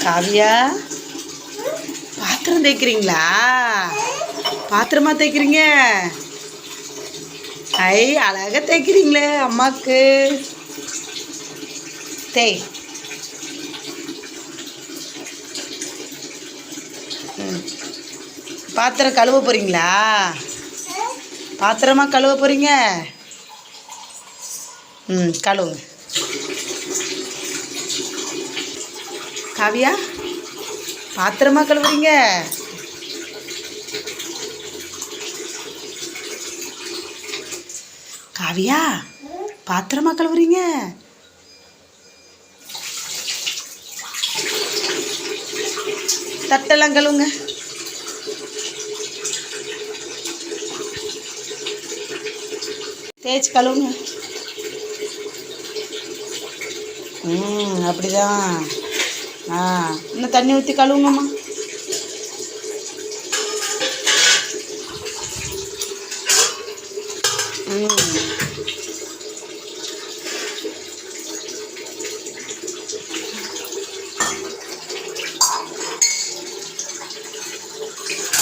காவியா? பாத்திரம் தேய்க்கிறீங்களா? பாத்திரமா தேய்க்கிறீங்க? ஐ அழகாக தேய்க்கிறீங்களே அம்மாவுக்கு தேய். ம். பாத்திரம் கழுவ போகிறீங்களா பாத்திரமா கழுவ போகிறீங்க ம் கழுவுங்க. காவியா பாத்திரமா கழுவுறீங்க? காவியா பாத்திரமா கழுவுறீங்க? தட்டெல்லாம் கழுவுங்க. தேய்ச்சி கழுவுங்க. ம் அப்படிதான். ஆ இன்னும் தண்ணி ஊற்றி கழுவுங்கம்மா ம்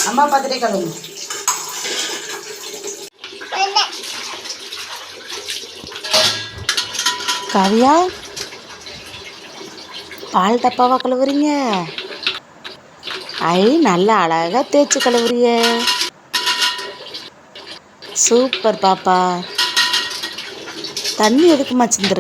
அம்மா பார்த்துட்டே கழுவுங்க காவியா பால் டப்பாவா கழுவுறீங்க? ஐ நல்லா அழகா தேய்ச்சி கழுவுறிய. சூப்பர் பாப்பா. தண்ணி எதுக்குமா சிந்துற?